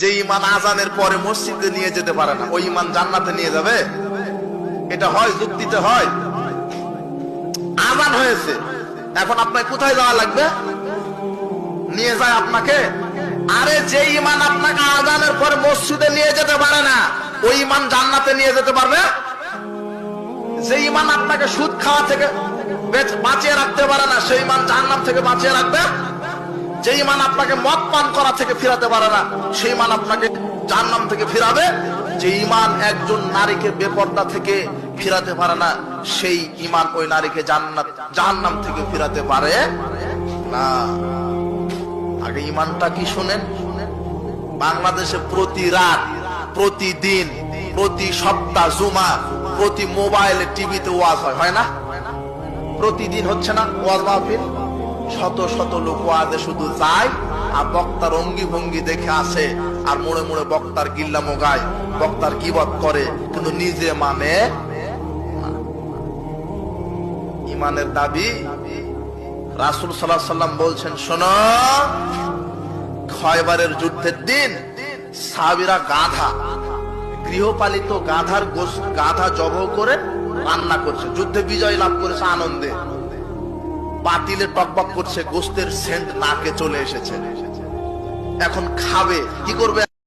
যে ইমান আজানের পরে মসজিদে নিয়ে যেতে পারে না ওই ইমান জান্নাতে নিয়ে যাবে? এটা হয়, যুক্তিতে হয়। আজান হয়েছে। এখন আপনার কোথায় যাওয়া লাগবে? নিয়ে যায় আপনাকে। আরে যে ইমান আপনাকে আজানের পরে মসজিদে নিয়ে যেতে পারে না ওই ইমান জান্নাতে নিয়ে যেতে পারবে? যে ইমান আপনাকে সুদ খাওয়া থেকে বাঁচিয়ে রাখতে পারে না, সেই ইমান জাহান্নাম থেকে বাঁচিয়ে রাখবে? যে ইমান আপনাকে মদ পান করা থেকে ফিরাতে পারে না, সেই মান আপনাকে জাহান্নাম থেকে ফিরাবে। যে ইমান একজন নারীকে বেপর্দা থেকে ফিরাতে পারে না, সেই ইমান ওই নারীকে জান্নাত জাহান্নাম থেকে ফিরাতে পারে না। আগে ইমানটা কি শুনেন? বাংলাদেশে প্রতি রাত, প্রতিদিন, প্রতি সপ্তাহ জুমা, প্রতি মোবাইলে টিভিতে ওয়াজ হয় হয় না? প্রতিদিন হচ্ছে না ওয়াজ মাহফিল? শত শত লোক ওয়াজে শুধু যায়, আর বক্তার অঙ্গি ভঙ্গি দেখে আসে, আর মোড়ে মোড়ে বক্তার গিল্লা মোগায় বক্তার গিবত করে, কিন্তু নিজে মানে ইমানের দাবি, রাসুল সাল্লাহ সাল্লাম বলছেন, শোনো, খয়বারের যুদ্ধের দিন সাবিরা গাধা, গৃহপালিত গাধার গোস- গাধা জব করে রান্না করছে, যুদ্ধে বিজয় লাভ করেছে আনন্দে। পাতিলে টকবক করছে গোস্তের সেন্ট নাকে চলে এসেছে। এখন খাবে কি করবে?